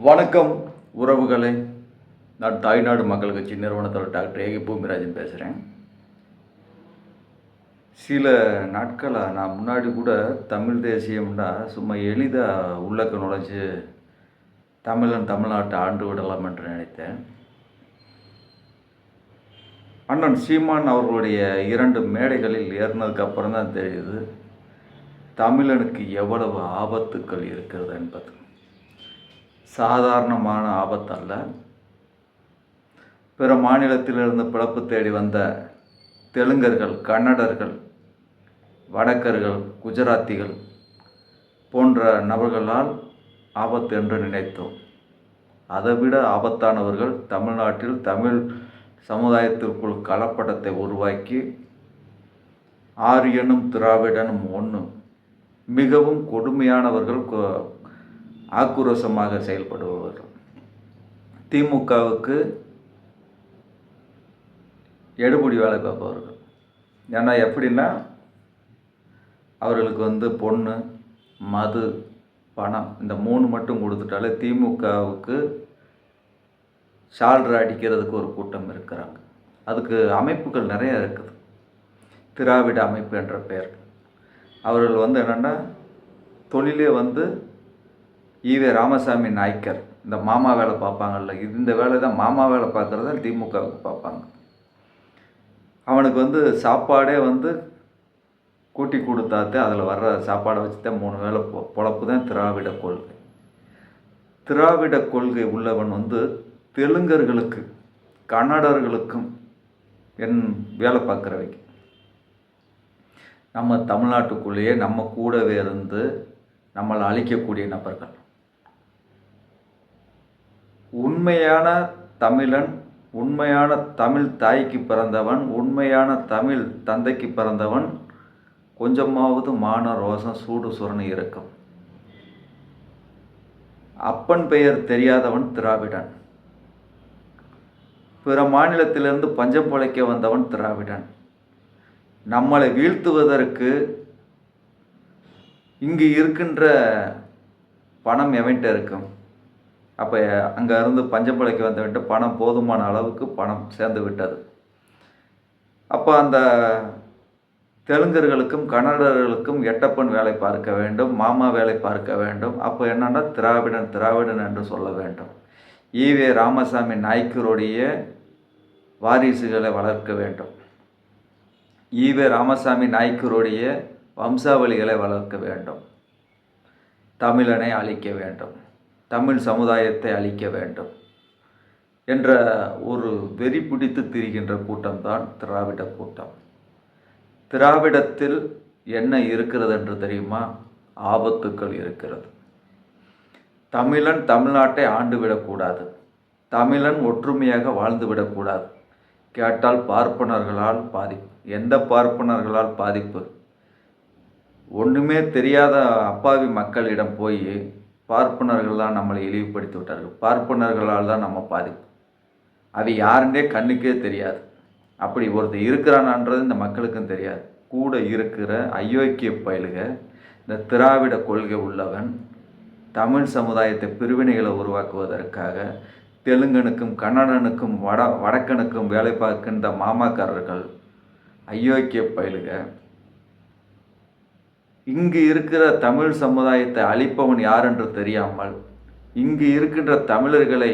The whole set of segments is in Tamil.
வணக்கம் உறவுகளை. நான் தாய்நாடு மக்கள் கட்சி நிறுவனத்தில் டாக்டர் ஏகி பூமிராஜன் பேசுகிறேன் சில நாட்களாக நான் முன்னாடி கூட தமிழ் தேசியம்னா சும்மா எளிதாக உள்ளக்க நுழைஞ்சு தமிழன் தமிழ்நாட்டை ஆண்டு விடலாம் என்று நினைத்தேன். அண்ணன் சீமான் அவர்களுடைய இரண்டு மேடைகளில் ஏறினதுக்கு அப்புறம் தான் தெரியுது தமிழனுக்கு எவ்வளவு ஆபத்துக்கள் இருக்கிறது என்பது. சாதாரணமான ஆபத்தல்ல. பிற மாநிலத்திலிருந்து பிழப்பு தேடி வந்த தெலுங்கர்கள் கன்னடர்கள் வடக்கர்கள் குஜராத்திகள் போன்ற நபர்களால் ஆபத்து என்று நினைத்தோம். அதைவிட ஆபத்தானவர்கள் தமிழ்நாட்டில் தமிழ் சமுதாயத்திற்குள் கலப்படத்தை உருவாக்கி ஆரியனும் திராவிடனும் ஒன்று மிகவும் கொடுமையானவர்கள் ஆக்ரோஷமாக செயல்படுபவர்கள் திமுகவுக்கு எடுபடி வேலை பார்ப்பவர்கள். ஏன்னா எப்படின்னா அவர்களுக்கு வந்து பொண்ணு மது பணம் இந்த மூணு மட்டும் கொடுத்துட்டாலே திமுகவுக்கு சால்ரை அடிக்கிறதுக்கு ஒரு கூட்டம் இருக்கிறாங்க. அதுக்கு அமைப்புகள் நிறைய இருக்குது. திராவிட அமைப்பு என்ற பெயர். அவர்கள் வந்து என்னென்னா தொழிலே வந்து ஈவே ராமசாமி நாய்க்கர் இந்த மாமா வேலை பார்ப்பாங்கல்ல இது இந்த வேலை தான் மாமா வேலை பார்க்குறது தான் திமுகவுக்கு பார்ப்பாங்க. அவனுக்கு வந்து சாப்பாடே வந்து கூட்டி கொடுத்தாத்தே அதில் வர்ற சாப்பாடை வச்சு தான் மூணு வேளை பொ பொழப்பு தான் திராவிட கொள்கை. திராவிட கொள்கை உள்ளவன் வந்து தெலுங்கர்களுக்கு கன்னடர்களுக்கும் என் வேலை பார்க்குறவைக்கு. நம்ம தமிழ்நாட்டுக்குள்ளேயே நம்ம கூடவே இருந்து நம்மளை அழிக்கக்கூடிய நபர்கள். உண்மையான தமிழன் உண்மையான தமிழ் தாய்க்கு பிறந்தவன் உண்மையான தமிழ் தந்தைக்கு பிறந்தவன் கொஞ்சமாவது மான ரோசம் சூடு சுரணி இருக்கும். அப்பன் பெயர் தெரியாதவன் திராவிடன். பிற மாநிலத்திலிருந்து பஞ்சம் பொழைக்க வந்தவன் திராவிடன். நம்மளை வீழ்த்துவதற்கு இங்கு இருக்கின்ற பணம் எவன்கிட்ட இருக்கும்? அப்போ அங்கேருந்து பஞ்சப்பலைக்கு வந்துவிட்டு பணம் போதுமான அளவுக்கு பணம் சேர்ந்து விட்டது. அப்போ அந்த தெலுங்கர்களுக்கும் கன்னடர்களுக்கும் எட்டப்பன் வேலை பார்க்க வேண்டும் மாமா வேலை பார்க்க வேண்டும். அப்போ என்னென்னா திராவிடன் திராவிடன் என்று சொல்ல வேண்டும். ஈவே ராமசாமி நாய்க்கருடைய வாரிசுகளை வளர்க்க வேண்டும். ஈவே ராமசாமி நாய்க்கருடைய வம்சாவளிகளை வளர்க்க வேண்டும். தமிழனை அழிக்க வேண்டும். தமிழ் சமுதாயத்தை அழிக்க வேண்டும் என்ற ஒரு வெறி பிடித்து திரிகின்ற கூட்டம்தான் திராவிட கூட்டம். திராவிடத்தில் என்ன இருக்கிறது என்று தெரியுமா? ஆபத்துக்கள் இருக்கிறது. தமிழன் தமிழ்நாட்டை ஆண்டுவிடக்கூடாது தமிழன் ஒற்றுமையாக வாழ்ந்து விடக்கூடாது. கேட்டால் பார்ப்பனர்களால் பாதிப்பு எந்த பார்ப்பனர்களால் பாதிப்பு? ஒன்றுமே தெரியாத அப்பாவி மக்களிடம் போய் பார்ப்பனர்கள் தான் நம்மளை இழிவுபடுத்தி விட்டார்கள் பார்ப்பனர்களால் தான் நம்ம பாதிப்பு. அது யாருன்னே கண்ணுக்கே தெரியாது. அப்படி ஒருத்தர் இருக்கிறானான்றது இந்த மக்களுக்கும் தெரியாது. கூட இருக்கிற அயோக்கிய பயலுக இந்த திராவிட கொள்கை உள்ளவன் தமிழ் சமுதாயத்தை பிரிவினைகளை உருவாக்குவதற்காக தெலுங்கனுக்கும் கன்னடனுக்கும் வட வடக்கனுக்கும் வேலை பார்க்கின்ற மாமாக்காரர்கள் அயோக்கிய பயலுக இங்கு இருக்கிற தமிழ் சமுதாயத்தை அழிப்பவன் யார் என்று தெரியாமல் இங்கு இருக்கின்ற தமிழர்களை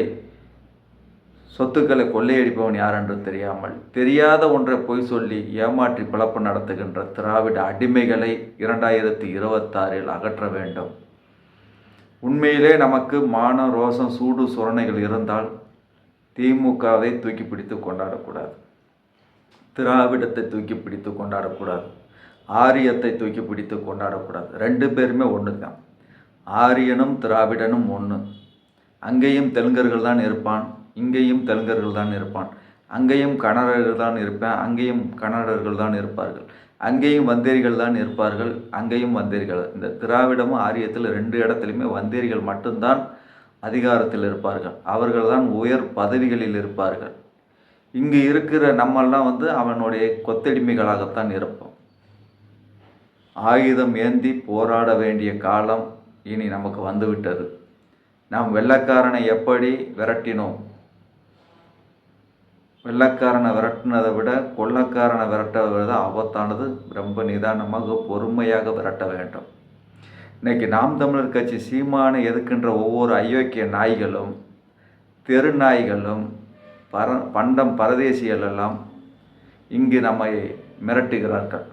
சொத்துக்களை கொள்ளையடிப்பவன் யார் என்று தெரியாமல் தெரியாத ஒன்றை பொய் சொல்லி ஏமாற்றி பிளப்பு நடத்துகின்ற திராவிட அடிமைகளை இரண்டாயிரத்தி இருபத்தாறில் அகற்ற வேண்டும். உண்மையிலே நமக்கு மானம் ரோசம் சூடு சுரணைகள் இருந்தால் திமுகவை தூக்கி பிடித்து கொண்டாடக்கூடாது. திராவிடத்தை தூக்கி பிடித்து கொண்டாடக்கூடாது. ஆரியத்தை தூக்கி பிடித்து கொண்டாடக்கூடாது. ரெண்டு பேருமே ஒன்று தான் ஆரியனும் திராவிடனும் ஒன்று அங்கேயும் தெலுங்கர்கள் தான் இருப்பான் இங்கேயும் தெலுங்கர்கள் தான் இருப்பான். அங்கேயும் கன்னடர்கள் தான் இருப்பேன் அங்கேயும் கன்னடர்கள் தான் இருப்பார்கள். அங்கேயும் வந்தேரிகள் தான் இருப்பார்கள் அங்கேயும் வந்தேரிகள். இந்த திராவிடமும் ஆரியத்தில் ரெண்டு இடத்துலையுமே வந்தேரிகள் மட்டும்தான் அதிகாரத்தில் இருப்பார்கள். அவர்கள் தான் உயர் பதவிகளில் இருப்பார்கள். இங்கு இருக்கிற நம்மெல்லாம் வந்து அவனுடைய கொத்தடிமைகளாகத்தான் இருப்போம். ஆயுதம் ஏந்தி போராட வேண்டிய காலம் இனி நமக்கு வந்துவிட்டது. நாம் வெள்ளக்காரனை எப்படி விரட்டினோம்? வெள்ளக்காரனை விரட்டினதை விட கொள்ளக்காரனை விரட்டுவது ஆபத்தானது. ரொம்ப நிதானமாக பொறுமையாக விரட்ட வேண்டும். இன்னைக்கு நாம் தமிழர் கட்சி சீமானை எதுக்கின்ற ஒவ்வொரு அயோக்கிய நாய்களும் தெரு நாய்களும் பர பண்டம் பரதேசிகள் எல்லாம் இங்கு நம்மை மிரட்டுகிறார்கள்.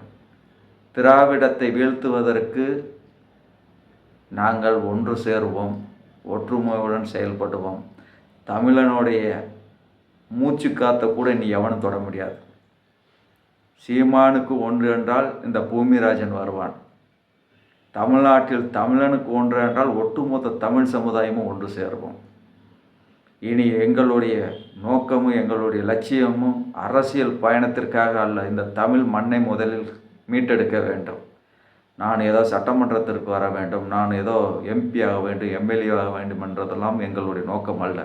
திராவிடத்தை வீழ்த்துவதற்கு நாங்கள் ஒன்று சேருவோம் ஒற்றுமையுடன் செயல்படுவோம். தமிழனுடைய மூச்சு காத்த கூட நீ எவனும் தொட முடியாது. சீமானுக்கு ஒன்று என்றால் இந்த பூமிராஜன் வருவான். தமிழ்நாட்டில் தமிழனுக்கு ஒன்று என்றால் ஒட்டுமொத்த தமிழ் சமுதாயமும் ஒன்று சேருவோம். இனி எங்களுடைய நோக்கமும் எங்களுடைய லட்சியமும் அரசியல் பயணத்திற்காக அல்ல இந்த தமிழ் மண்ணை முதலில் மீட்டெடுக்க வேண்டும். நான் ஏதோ சட்டமன்றத்திற்கு வர வேண்டும் நான் ஏதோ எம்பி ஆக வேண்டும் எம்எல்ஏ ஆக வேண்டும் என்றதெல்லாம் எங்களுடைய நோக்கம் அல்ல.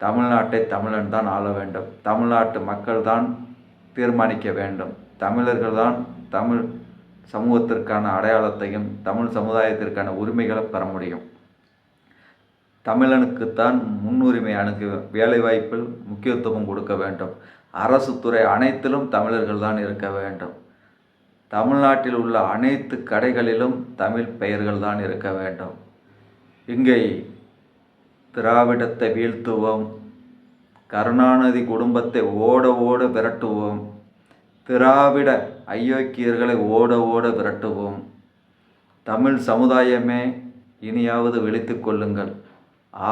தமிழ்நாட்டை தமிழன் தான் ஆள வேண்டும். தமிழ்நாட்டு மக்கள் தான் தீர்மானிக்க வேண்டும். தமிழர்கள் தான் தமிழ் சமூகத்திற்கான அடையாளத்தையும் தமிழ் சமுதாயத்திற்கான உரிமைகளை பெற முடியும். தமிழனுக்குத்தான் முன்னுரிமை அணுகு வேலைவாய்ப்பில் முக்கியத்துவம் கொடுக்க வேண்டும். அரசு துறை அனைத்திலும் தமிழர்கள் தான் இருக்க வேண்டும். தமிழ்நாட்டில் உள்ள அனைத்து கடைகளிலும் தமிழ் பெயர்கள் தான் இருக்க வேண்டும். இங்கே திராவிடத்தை வீழ்த்துவோம் கருணாநிதி குடும்பத்தை ஓட ஓட விரட்டுவோம் திராவிட அயோக்கியர்களை ஓட ஓட விரட்டுவோம். தமிழ் சமுதாயமே இனியாவது விழித்து கொள்ளுங்கள்.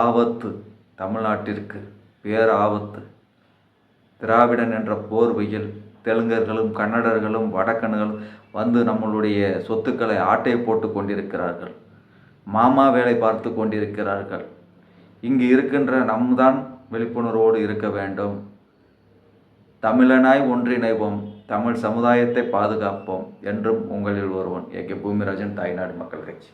ஆபத்து தமிழ்நாட்டிற்கு பேர் ஆபத்து திராவிடன் என்ற போர்வையில் தெலுங்கர்களும் கன்னடர்களும் வடக்கன்களும் வந்து நம்மளுடைய சொத்துக்களை ஆட்டை போட்டு கொண்டிருக்கிறார்கள். மாமா வேலை பார்த்து கொண்டிருக்கிறார்கள். இங்கு இருக்கின்ற நம் தான் விழிப்புணர்வோடு இருக்க வேண்டும். தமிழனாய் ஒன்றிணைவோம் தமிழ் சமுதாயத்தை பாதுகாப்போம் என்றும் உங்களில் ஒருவன் ஏ கே பூமிராஜன் தாய்நாடு மக்கள் கட்சி.